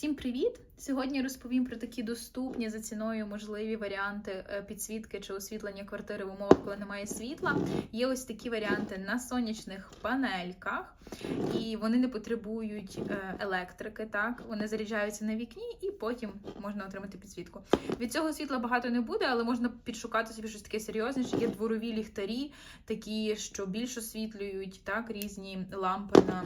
Всім привіт! Сьогодні розповім про такі доступні за ціною можливі варіанти е, підсвітки чи освітлення квартири в умовах, коли немає світла. Є ось такі варіанти на сонячних панельках, і вони не потребують е, електрики. Так вони заряджаються на вікні, і потім можна отримати підсвітку. Від цього світла багато не буде, але можна підшукати собі щось таке серйозніше. Є дворові ліхтарі, такі, що більш освітлюють так різні лампи на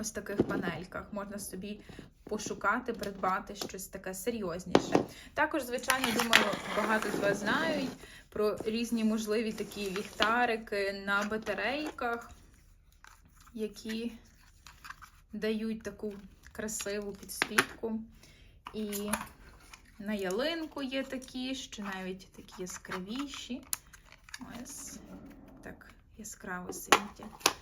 ось таких панельках. Можна собі пошукати, придбати щось таке серйозніше. Також, звичайно, думаю, багато з вас знають про різні можливі такі ліхтарики на батарейках, які дають таку красиву підсвітку. І на ялинку є такі, що навіть такі яскравіші. Ось так яскраво світять.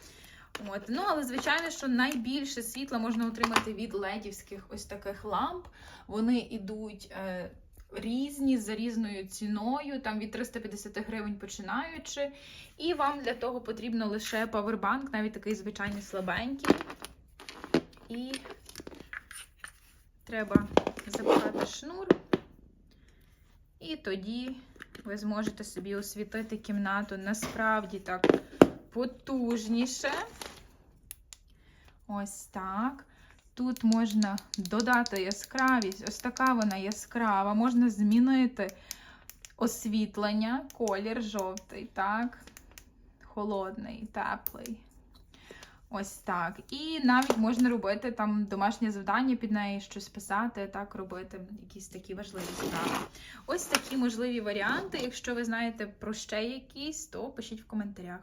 От. Ну, але звичайно, що найбільше світла можна отримати від ледівських ось таких ламп. Вони йдуть е, різні за різною ціною, там від 350 гривень починаючи. І вам для того потрібно лише павербанк, навіть такий звичайний слабенький. І треба запхати шнур. І тоді ви зможете собі освітити кімнату насправді так потужніше. Ось так. Тут можна додати яскравість, ось така вона яскрава. Можна змінити освітлення, колір жовтий, так, холодний, теплий. Ось так. І навіть можна робити там домашнє завдання під неї, щось писати, так робити, якісь такі важливі справи. Ось такі можливі варіанти. Якщо ви знаєте про ще якісь, то пишіть в коментарях.